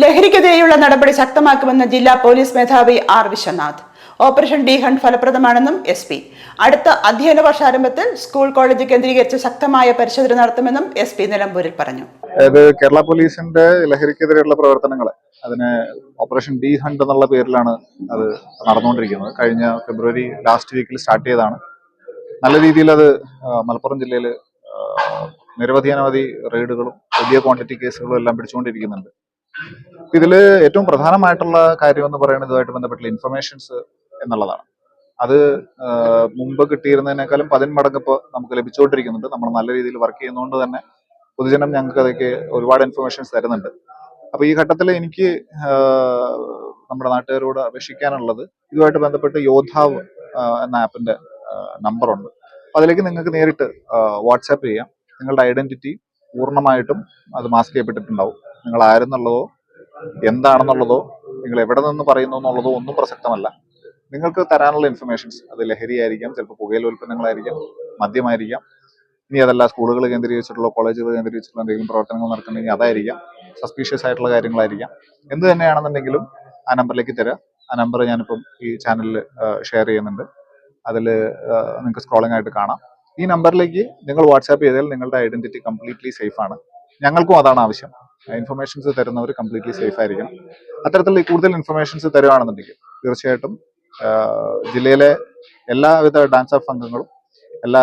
ലഹരിക്കെതിരെയുള്ള നടപടി ശക്തമാക്കുമെന്ന് ജില്ലാ പോലീസ് മേധാവി R Viswanath. Operation D hunt ഫലപ്രദമാണെന്നും S P. അടുത്ത അധ്യയന വർഷാരംഭത്തിൽ സ്കൂൾ കോളേജ് കേന്ദ്രീകരിച്ച് ശക്തമായ പരിശോധന നടത്തുമെന്നും എസ് പി നിലമ്പൂരിൽ പറഞ്ഞു. അതായത് കേരള പോലീസിന്റെ ലഹരിക്കെതിരെയുള്ള പ്രവർത്തനങ്ങൾ അതിന് ഓപ്പറേഷൻ ഡി ഹണ്ട് എന്നുള്ള പേരിലാണ് അത് നടന്നുകൊണ്ടിരിക്കുന്നത്. കഴിഞ്ഞ ഫെബ്രുവരി ലാസ്റ്റ് വീക്കിൽ സ്റ്റാർട്ട് ചെയ്തതാണ്. നല്ല രീതിയിൽ അത് മലപ്പുറം ജില്ലയിൽ നിരവധി അനവധി റെയ്ഡുകളും വലിയ ക്വാണ്ടിറ്റി കേസുകളും എല്ലാം പിടിച്ചുകൊണ്ടിരിക്കുന്നുണ്ട്. ഇതിൽ ഏറ്റവും പ്രധാനമായിട്ടുള്ള കാര്യം എന്ന് പറയുന്നത് ഇതുമായിട്ട് ബന്ധപ്പെട്ടുള്ള ഇൻഫർമേഷൻസ് എന്നുള്ളതാണ്. അത് മുമ്പ് കിട്ടിയിരുന്നതിനേക്കാളും പതിന്മടങ്ങ് ഇപ്പോൾ നമുക്ക് ലഭിച്ചുകൊണ്ടിരിക്കുന്നുണ്ട്. നമ്മൾ നല്ല രീതിയിൽ വർക്ക് ചെയ്യുന്നതുകൊണ്ട് തന്നെ പൊതുജനം ഞങ്ങൾക്ക് അതൊക്കെ ഒരുപാട് ഇൻഫർമേഷൻസ് തരുന്നുണ്ട്. അപ്പോൾ ഈ ഘട്ടത്തിൽ എനിക്ക് നമ്മുടെ നാട്ടുകാരോട് അപേക്ഷിക്കാനുള്ളത് ഇതുമായിട്ട് ബന്ധപ്പെട്ട് യോദ്ധാവ് എന്ന ആപ്പിന്റെ നമ്പർ ഉണ്ട് അപ്പൊ അതിലേക്ക് നിങ്ങൾക്ക് നേരിട്ട് വാട്സാപ്പ് ചെയ്യാം. നിങ്ങളുടെ ഐഡന്റിറ്റി പൂർണമായിട്ടും അത് മാസ്ക് ചെയ്യപ്പെട്ടിട്ടുണ്ടാവും. നിങ്ങൾ ആരെന്നുള്ളതോ എന്താണെന്നുള്ളതോ നിങ്ങൾ എവിടെ നിന്ന് പറയുന്നു എന്നുള്ളതോ ഒന്നും പ്രസക്തമല്ല. നിങ്ങൾക്ക് തരാനുള്ള ഇൻഫർമേഷൻസ് അത് ലഹരിയായിരിക്കാം ചിലപ്പോൾ പുകയില ഉൽപ്പന്നങ്ങളായിരിക്കാം മദ്യമായിരിക്കാം ഇനി അതല്ല സ്കൂളുകൾ കേന്ദ്രീകരിച്ചിട്ടുള്ള കോളേജുകൾ കേന്ദ്രീകരിച്ചിട്ടുള്ള എന്തെങ്കിലും പ്രവർത്തനങ്ങൾ നടക്കുന്നുണ്ടെങ്കിൽ അതായിരിക്കാം സസ്പീഷ്യസ് ആയിട്ടുള്ള കാര്യങ്ങളായിരിക്കാം. എന്ത് തന്നെയാണെന്നുണ്ടെങ്കിലും ആ നമ്പറിലേക്ക് തരാം. ആ നമ്പർ ഞാനിപ്പം ഈ ചാനലിൽ ഷെയർ ചെയ്യുന്നുണ്ട്. അതിൽ നിങ്ങൾക്ക് സ്ക്രോളിംഗ് ആയിട്ട് കാണാം. ഈ നമ്പറിലേക്ക് നിങ്ങൾ വാട്സാപ്പ് ചെയ്താൽ നിങ്ങളുടെ ഐഡന്റിറ്റി കംപ്ലീറ്റ്ലി സേഫ് ആണ്. ഞങ്ങൾക്കും അതാണ് ആവശ്യം. ഇൻഫർമേഷൻസ് തരുന്നവർ കംപ്ലീറ്റ്ലി സേഫ് ആയിരിക്കണം. അത്തരത്തിലുള്ള ഈ കൂടുതൽ ഇൻഫർമേഷൻസ് തരുവാണെന്നുണ്ടെങ്കിൽ തീർച്ചയായിട്ടും ജില്ലയിലെ എല്ലാവിധ ഡാൻസ് ഓഫ് അംഗങ്ങളും എല്ലാ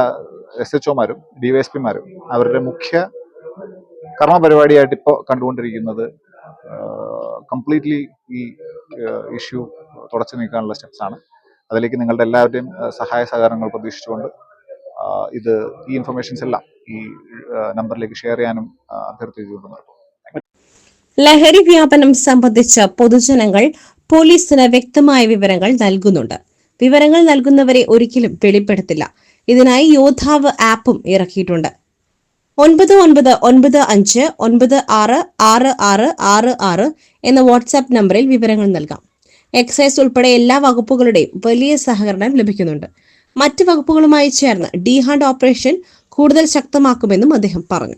എസ് എച്ച് ഒമാരും ഡിവൈഎസ്പിമാരും അവരുടെ മുഖ്യ കർമ്മ പരിപാടിയായിട്ട് ഇപ്പോൾ കണ്ടുകൊണ്ടിരിക്കുന്നത് കംപ്ലീറ്റ്ലി ഈ ഇഷ്യൂ തുടച്ചു നീക്കാനുള്ള സ്റ്റെപ്സ് ആണ്. അതിലേക്ക് നിങ്ങളുടെ എല്ലാവരുടെയും സഹായ സഹകരണങ്ങൾ പ്രതീക്ഷിച്ചുകൊണ്ട് ഇത് ഈ ഇൻഫർമേഷൻസ് എല്ലാം ഈ നമ്പറിലേക്ക് ഷെയർ ചെയ്യാനും അഭ്യർത്ഥിച്ചുകൊണ്ട് നിർത്തും ലഹരി വ്യാപനം സംബന്ധിച്ച് പൊതുജനങ്ങൾ പോലീസിന് വ്യക്തമായ വിവരങ്ങൾ നൽകുന്നുണ്ട്. വിവരങ്ങൾ നൽകുന്നവരെ ഒരിക്കലും വെളിപ്പെടുത്തില്ല. ഇതിനായി യോദ്ധാവ് ആപ്പും ഇറക്കിയിട്ടുണ്ട്. ഒൻപത് ഒൻപത് ഒൻപത് അഞ്ച് ഒൻപത് ആറ് ആറ് ആറ് ആറ് ആറ് എന്ന വാട്സാപ്പ് നമ്പറിൽ വിവരങ്ങൾ നൽകാം. എക്സൈസ് ഉൾപ്പെടെ എല്ലാ വകുപ്പുകളുടെയും വലിയ സഹകരണം ലഭിക്കുന്നുണ്ട്. മറ്റ് വകുപ്പുകളുമായി ചേർന്ന് ഡി ഹാൻഡ് ഓപ്പറേഷൻ കൂടുതൽ ശക്തമാക്കുമെന്നും അദ്ദേഹം പറഞ്ഞു.